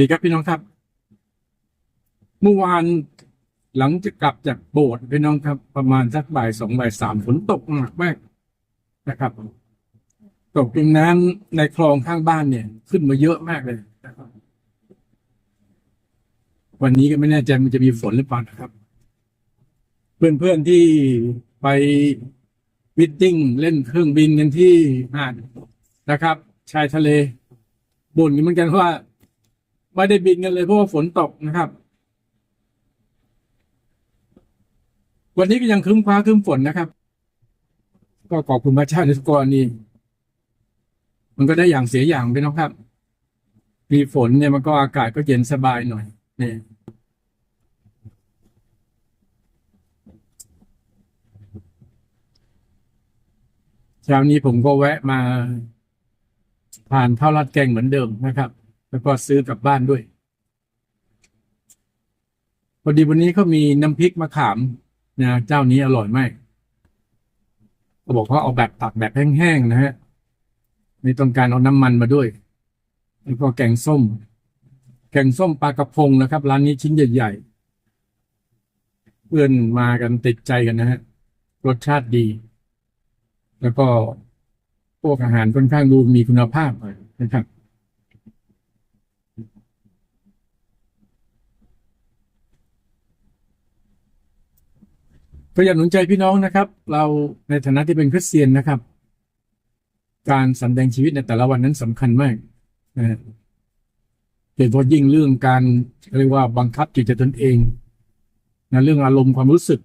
ดีครับพี่น้องครับ เมื่อวานหลังจากกลับจากโบสถ์พี่น้องครับ ประมาณสักบ่ายสองบ่ายสามฝนตกหนักมากนะครับ ตกจนน้ำในคลองข้างบ้านเนี่ย ขึ้นมาเยอะมากเลยนะครับวันนี้ก็ไม่แน่ใจมันจะมีฝนหรือเปล่านะครับ เพื่อนๆที่ไปมิทติ้งเล่นเครื่องบินกันที่หาดนะครับ ชายทะเลบ่นกันเหมือนกันว่า ไม่ได้บินกันเลยเพราะว่าฝนตกนะครับ วันนี้ก็ยังคึ้มฟ้าคึ้มฝนนะครับ ก็ขอบคุณพระเจ้าในทุกกรณีมันก็ได้อย่างเสียอย่างไปนะครับ มีฝนเนี่ยมันก็อากาศก็เย็นสบายหน่อยนี่เช้านี้ผมก็แวะมาผ่านข้าวราดแกงเหมือนเดิมนะครับ แล้วก็ซื้อกลับบ้านด้วย พอดีวันนี้เขามีน้ำพริกมะขามนะเจ้านี้อร่อยมากเขาบอกว่าเอาแบบตักแบบแห้งๆนะฮะไม่ต้องการเอาน้ำมันมาด้วย แล้วก็แกงส้ม แกงส้มปลากระพงนะครับ ร้านนี้ชิ้นใหญ่ๆ เพื่อนมากันติดใจกันนะฮะ รสชาติดี แล้วก็พวกอาหารค่อนข้างดูมีคุณภาพนะครับ ก็อยากหนุนใจพี่น้องนะครับ เราในฐานะที่เป็นคริสเตียนนะครับ การสำแดงชีวิตในแต่ละวันนั้นสำคัญมากนะโดยเฉพาะยิ่งเรื่องการเรียกว่าบังคับจิตใจตนเองนะเรื่องอารมณ์ความรู้สึก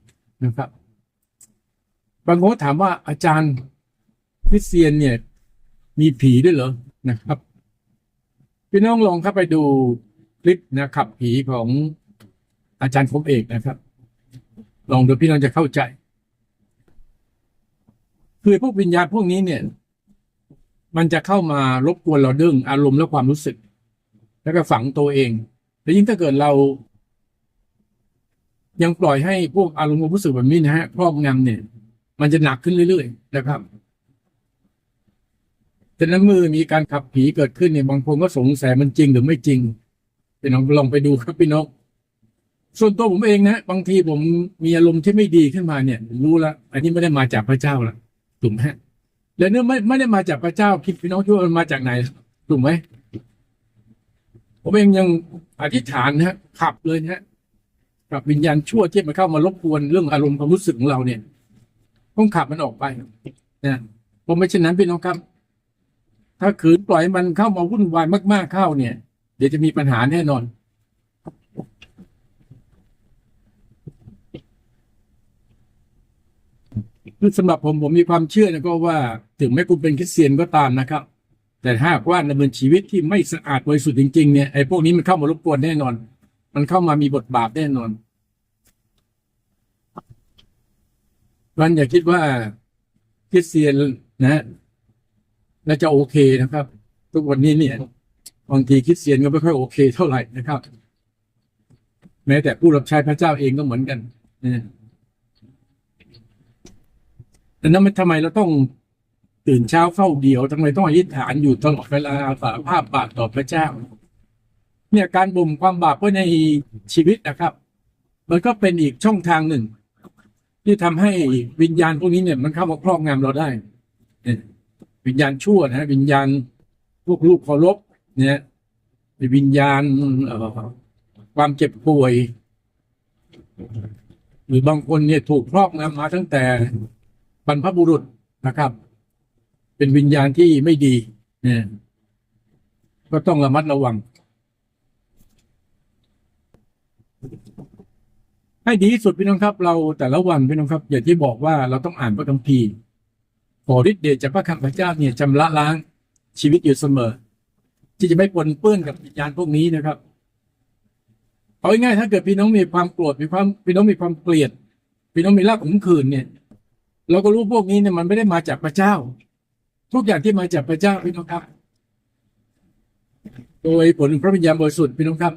นะครับ บางคนถามว่าอาจารย์คริสเตียนเนี่ย มีผีด้วยเหรอนะครับพี่น้องลองเข้าไปดูคลิปนะขับผีของอาจารย์คมเอกนะครับ ลองดูพี่น้องจะเข้าใจ คือพวกวิญญาณพวกนี้เนี่ย มันจะเข้ามารบกวนเราเรื่องอารมณ์และความรู้สึก แล้วก็ฝังตัวเอง แล้วยิ่งถ้าเกิดเรา ยังปล่อยให้พวกอารมณ์ความรู้สึกแบบนี้นะฮะครอบงำเนี่ย มันจะหนักขึ้นเรื่อยๆนะครับแต่นั้นมือมีการขับผีเกิดขึ้นเนี่ยบางคนก็สงสัยมันจริงหรือไม่จริงพี่น้องลองไปดูครับพี่น้อง ส่วนตัวผมเองนะบางทีผมมีอารมณ์ที่ไม่ดีขึ้นมาเนี่ยผมรู้ล้วอันนี้ไม่ได้มาจากพระเจ้าละถูกไหมแล้วเนื่อไม่ไม่ได้มาจากพระเจ้าคิดพี่น้องคิดว่ามันมาจากไหนถูกไหมผมเองยังอธิษฐานนะขับเลยนะกับวิญญาณชั่วที่มันเข้ามารบกวนเรื่องอารมณ์ความรู้สึกของเราเนี่ยต้องขับมันออกไปนะเพราะไม่เช่นนั้นพี่น้องครับ ถ้าขืนปล่อยมันเข้ามาวุ่นวายมาก ๆเข้าเนี่ย เดี๋ยวจะมีปัญหาแน่นอน คือสำหรับผมผมมีความเชื่อนะก็ว่าถึงแม้คุณเป็นคริสเตียนก็ตามนะครับ แต่ถ้าหากว่าดำเนินชีวิตที่ไม่สะอาดบริสุทธิ์จริงๆเนี่ยไอ้พวกนี้มันเข้ามารบกวนแน่นอน มันเข้ามามีบทบาทแน่นอนมันอย่าคิดว่าคริสเตียนนะน่าจะโอเคนะครับ ทุกวันนี้เนี่ยบางทีคริสเตียนก็ไม่ค่อยโอเคเท่าไหร่นะครับ แม้แต่ผู้รับใช้พระเจ้าเองก็เหมือนกันนะ แต่นั้นทำไมเราต้องตื่นเช้าเฝ้าเดียวทำไมต้องอธิษฐานอยู่ตลอดเวลาสารภาพบาปต่อพระเจ้า เนี่ยการบ่มความบาปไว้ในชีวิตนะครับ มันก็เป็นอีกช่องทางหนึ่ง ที่ทำให้วิญญาณพวกนี้เนี่ยมันเข้ามาครอบงำเราได้เนี่ยวิญญาณชั่วนะวิญญาณพวกลูกเคารพเนี่ยวิญญาณความเจ็บป่วย หรือบางคนเนี่ยถูกครอบงำมาตั้งแต่ บรรพบุรุษนะครับ เป็นวิญญาณที่ไม่ดีเนี่ยก็ต้องระมัดระวัง ให้ดีที่สุดพี่น้องครับ เราแต่ละวันพี่น้องครับ อย่างที่บอกว่าเราต้องอ่านพระคัมภีร์ขอฤทธิ์เดชจากพระคำพระเจ้าเนี่ยชำระล้างชีวิตอยู่เสมอ ที่จะไม่ปนเปื้อนกับวิญญาณพวกนี้นะครับเอาง่ายๆถ้าเกิดพี่น้องมีความโกรธมีความพี่น้องมีความเกลียด พี่น้องมีรากขมขื่นเนี่ย เราก็รู้พวกนี้เนี่ยมันไม่ได้มาจากพระเจ้า ทุกอย่างที่มาจากพระเจ้าพี่น้องครับ โดยผลพระวิญญาณบริสุทธิ์พี่น้องครับ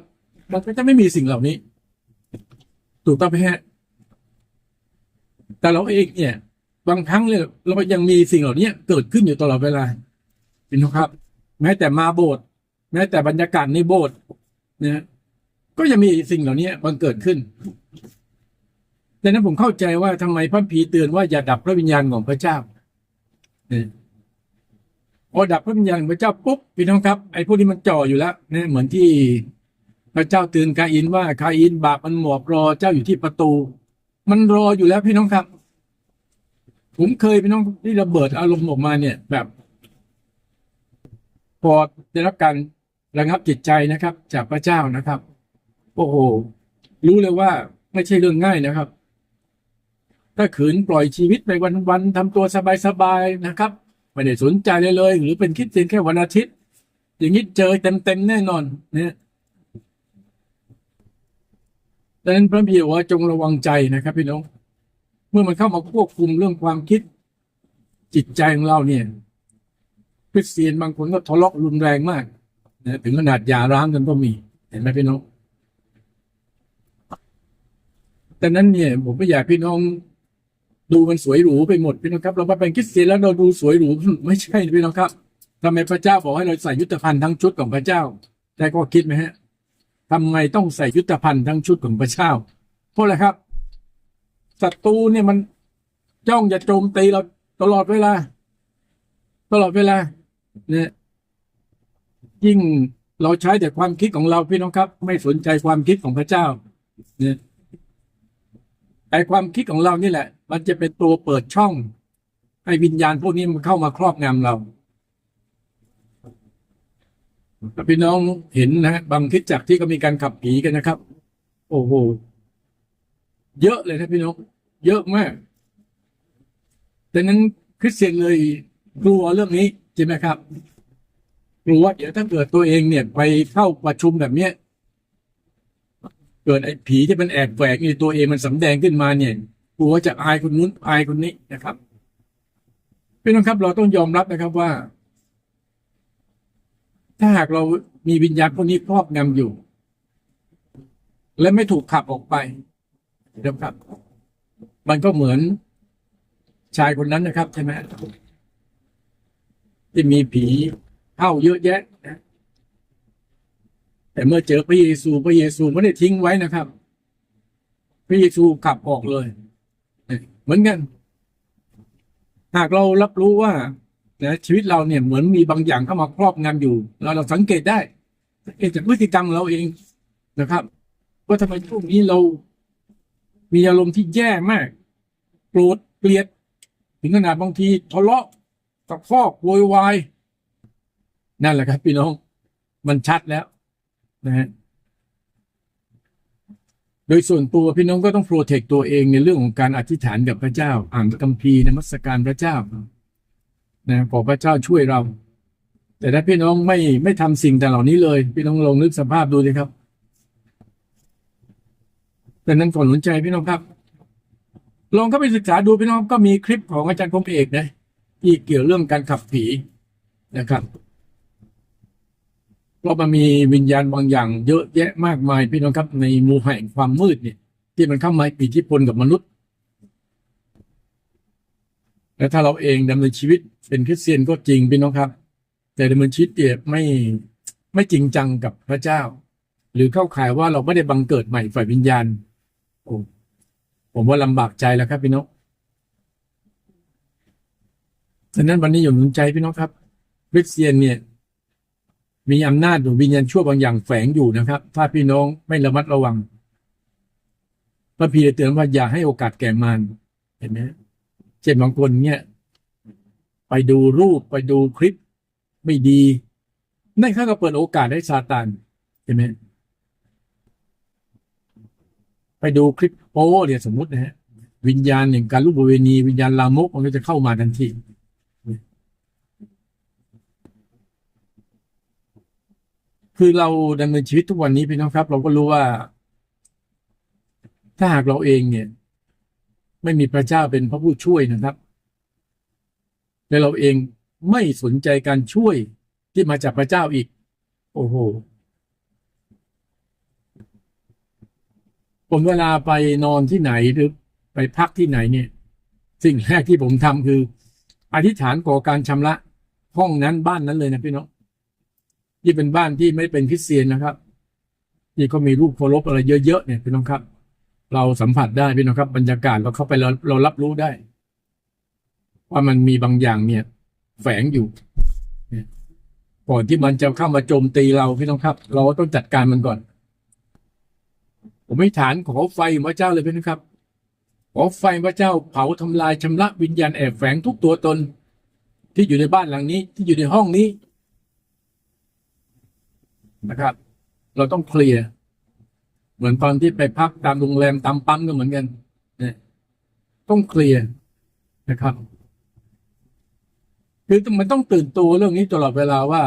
มันก็จะไม่มีสิ่งเหล่านี้ ถูกต้องไหมฮะแต่เราเองเนี่ย บางครั้งเนี่ยเรายังมีสิ่งเหล่านี้เกิดขึ้นอยู่ตลอดเวลาพี่น้องครับ แม้แต่มาโบสถ์แม้แต่บรรยากาศในโบสถ์นะก็ยังมีสิ่งเหล่านี้บังเกิดขึ้น ดังนั้นผมเข้าใจว่าทำไมพระพีเตือนว่าอย่าดับพระวิญญาณของพระเจ้าพอดับพระวิญญาณของพระเจ้าปุ๊บพี่น้องครับไอ้พวกนี้มันจ่ออยู่แล้วเนี่ยเหมือนที่พระเจ้าเตือนกาอินว่าคาอินบาปมันหมอบรอเจ้าอยู่ที่ประตู มันรออยู่แล้วพี่น้องครับ ผมเคยพี่น้องที่ระเบิดอารมณ์ออกมาเนี่ย แบบพอได้รับการระงับจิตใจนะครับ จากพระเจ้านะครับ โอ้โห รู้เลยว่าไม่ใช่เรื่องง่ายนะครับ ถ้าขืนปล่อยชีวิตไปวันๆทำตัวสบายๆนะครับไม่ได้สนใจเลยเลย หรือเป็นคิดเพียงแค่วันอาทิตย์ อย่างนี้เจอเต็มๆแน่นอนเนี่ยดังนั้นพระบิดาว่าจงระวังใจนะครับพี่น้องเมื่อมันเข้ามาควบคุมเรื่องความคิดจิตใจของเราเนี่ยคริสเตียนบางคนก็ทะเลาะรุนแรงมากนะถึงขนาดหย่าร้างกันก็มี เห็นไหมพี่น้องแต่นั้นเนี่ยผมไม่อยากพี่น้อง ดูมันสวยหรูไปหมดพี่น้องครับ เรามาเป็นคริสเตียนแล้วเราดูสวยหรูไม่ใช่พี่น้องครับทำไมพระเจ้าบอกให้เราใส่ยุทธภัณฑ์ทั้งชุดของพระเจ้า แต่ก็คิดไหมฮะทำไมต้องใส่ยุทธภัณฑ์ทั้งชุดของพระเจ้า เพราะอะไรครับศัตรูเนี่ยมันจ้องจะโจมตีเราตลอดเวลา ตลอดเวลา เนี่ย ยิ่งเราใช้แต่ความคิดของเราพี่น้องครับ ไม่สนใจความคิดของพระเจ้า เนี่ยไอความคิดของเรานี่แหละ มันจะเป็นตัวเปิดช่อง ให้วิญญาณพวกนี้มันเข้ามาครอบงำเราถ้าพี่น้องเห็นนะบางคิดจักที่ก็มีการขับผีกันนะครับ โอ้โหเยอะเลยนะพี่น้อง เยอะมากดังนั้นคริสเตียนเลยกลัวเรื่องนี้ใช่ไหมครับกลัวว่าเดี๋ยวถ้าเกิดตัวเองเนี่ย ไปเข้าประชุมแบบเนี้ยเกิดไอ้ผีที่มันแอบแฝงในตัวเองมันสำแดงขึ้นมาเนี่ย กลัวจะอายคนนู้นอายคนนี้นะครับพี่น้องครับ เราต้องยอมรับนะครับว่า ถ้าหากเรามีวิญญาณพวกนี้ครอบงำอยู่ และไม่ถูกขับออกไปนะครับ มันก็เหมือนชายคนนั้นนะครับใช่ไหมที่มีผีเข้าเยอะแยะนะแต่เมื่อเจอพระเยซู พระเยซูไม่ได้ทิ้งไว้นะครับ พระเยซูขับออกเลย เหมือนกัน หากเรารับรู้ว่านะชีวิตเราเนี่ยเหมือนมีบางอย่างเข้ามาครอบงำอยู่ เราเราสังเกตได้สังเกตจากพฤติกรรมเราเองนะครับว่าทำไมช่วงนี้เรา มีอารมณ์ที่แย่มากโกรธเกลียด ถึงขนาดบางทีทะเลาะตะคอกโวยวายนั่นแหละครับ พี่น้อง มันชัดแล้ว นะฮะ โดยส่วนตัวพี่น้องก็ต้องโปรเทคตัวเองในเรื่องของการอธิษฐานกับพระเจ้า อ่านคัมภีร์นมัสการพระเจ้านะขอพระเจ้าช่วยเรา แต่ถ้าพี่น้องไม่ไม่ทำสิ่งแต่เหล่านี้เลย พี่น้องลองนึกสภาพดูเลยครับดังนั้นก่อนสนใจพี่น้องครับลองเข้าไปศึกษาดูพี่น้องก็มีคลิปของอาจารย์คมเอกนะที่เกี่ยวเรื่องการขับผีนะครับ เพราะมันมีวิญญาณบางอย่างเยอะแยะมากมายพี่น้องครับในมูแห่งความมืดเนี่ย ที่มันเข้ามามีอิทธิพลกับมนุษย์ และถ้าเราเองดำเนินชีวิตเป็นคริสเตียนก็จริงพี่น้องครับ แต่ดำเนินชีวิตเนี่ยไม่ไม่จริงจังกับพระเจ้า หรือเข้าข่ายว่าเราไม่ได้บังเกิดใหม่ฝ่ายวิญญาณผมว่าลำบากใจแล้วครับพี่น้องฉะนั้นวันนี้อยู่หนุนใจพี่น้องครับคริสเตียนเนี่ย มีอำนาจหรือวิญญาณชั่วบางอย่างแฝงอยู่นะครับ ถ้าพี่น้องไม่ระมัดระวัง พระพีเตือนว่าอย่าให้โอกาสแก่มารเห็นไหมเช่นบางคนเนี่ย ไปดูรูปไปดูคลิปไม่ดีนั่นเขาก็เปิดโอกาสให้ซาตานเห็นไหมไปดูคลิปโป้เนี่ยสมมตินะฮะวิญญาณอย่างการรูปบเวณี วิญญาณลามกมันก็จะเข้ามาทันที คือเราดำเนินชีวิตทุกวันนี้พี่น้องครับ เราก็รู้ว่า ถ้าหากเราเองเนี่ย ไม่มีพระเจ้าเป็นพระผู้ช่วยนะครับ และเราเองไม่สนใจการช่วยที่มาจากพระเจ้าอีก โอ้โหผมเวลาไปนอนที่ไหนหรือไปพักที่ไหนเนี่ย สิ่งแรกที่ผมทำคือ อธิษฐานขอการชำระห้องนั้นบ้านนั้นเลยนะพี่น้อง ที่เป็นบ้านที่ไม่เป็นคริสเตียนนะครับที่เขามีรูปเคารพอะไรเยอะๆเนี่ยพี่น้องครับ เราสัมผัสได้พี่น้องครับ บรรยากาศเราเข้าไปเราเรารับรู้ได้ ว่ามันมีบางอย่างเนี่ย แฝงอยู่ก่อนที่มันจะเข้ามาโจมตีเราพี่น้องครับ เราต้องจัดการมันก่อน ผมไม่ฐานขอไฟพระเจ้าเลยพี่น้องครับขอไฟพระเจ้าเผาทำลายชำระวิญญาณแอบแฝงทุกตัวตน ที่อยู่ในบ้านหลังนี้ที่อยู่ในห้องนี้ นะครับ เราต้องเคลียร์เหมือนตอนที่ไปพักตามโรงแรมตามปั๊มก็เหมือนกันเนี่ยต้องเคลียร์นะครับ คือมันต้องตื่นตัวเรื่องนี้ตลอดเวลาว่า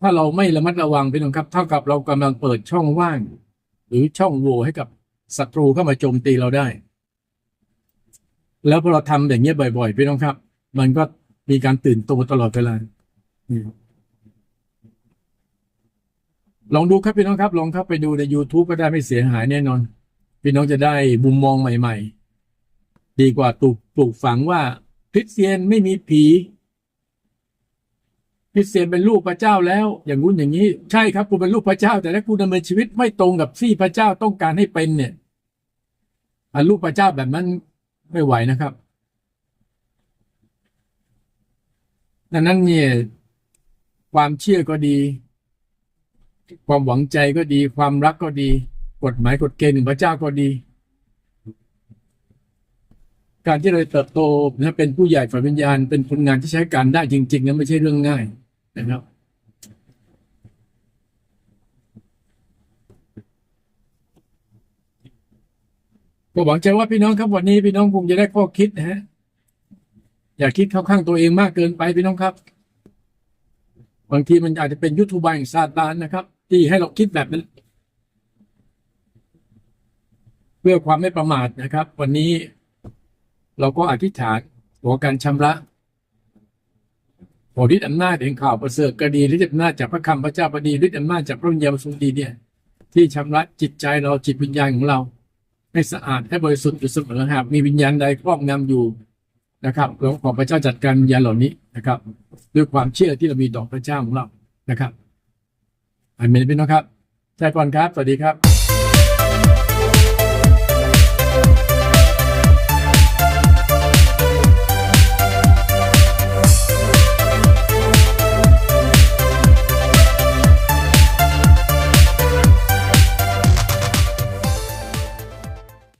ถ้าเราไม่ระมัดระวังพี่น้องครับ เท่ากับเรากำลังเปิดช่องว่าง หรือช่องโหว่ให้กับศัตรูเข้ามาโจมตีเราได้ แล้วพอเราทำอย่างเงี้ยบ่อย ๆ พี่น้องครับ มันก็มีการตื่นตัวตลอดเวลาอืม ลองดูครับพี่น้องครับ ลองเข้าไปดูใน YouTube ก็ได้ไม่เสียหายแน่นอน พี่น้องจะได้มุมมองใหม่ ๆ ดีกว่าปลูกปลูกฝังว่าคริสเตียนไม่มีผีคริสเตียนเป็นลูกพระเจ้าแล้ว อย่างงู้นอย่างนี้ ใช่ครับคุณเป็นลูกพระเจ้า แต่ถ้าคุณดำเนินชีวิตไม่ตรงกับที่พระเจ้าต้องการให้เป็นเนี่ยอลูกพระเจ้าแบบนั้นไม่ไหวนะครับดังนั้นเนี่ยความเชื่อก็ดี ความหวังใจก็ดี ความรักก็ดี กฎหมายกฎเกณฑ์ของพระเจ้าก็ดี การที่เราเติบโตนะเป็นผู้ใหญ่ฝ่ายวิญญาณ เป็นคนงานที่ใช้การได้จริงๆนั้นไม่ใช่เรื่องง่ายนะครับก็หวังใจว่าพี่น้องครับวันนี้พี่น้องคงจะได้ข้อคิดนะฮะอย่าคิดเข้าข้างตัวเองมากเกินไปพี่น้องครับ บางทีมันอาจจะเป็นยุทธบายของซาตานนะครับ ที่ให้เราคิดแบบนั้น เพื่อความไม่ประมาทนะครับ วันนี้เราก็อธิษฐานขอการชำระขอฤทธิอำนาจแห่งข่าวประเสริฐก็ดีฤทธิอำนาจจากพระคำพระเจ้าก็ดีฤทธิอำนาจจากพระวิญญาณบริสุทธิ์ดีเนี่ย ที่ชำระจิตใจเราจิตวิญญาณของเรา ให้สะอาดให้บริสุทธิ์อยู่เสมอหากมีวิญญาณใดครอบงำอยู่นะครับเราขอพระเจ้าจัดการวิญญาณเหล่านี้นะครับ ด้วยความเชื่อที่เรามีต่อพระเจ้าของเรานะครับ อาเมนพี่น้องครับแจ้ก่อนครับ สวัสดีครับ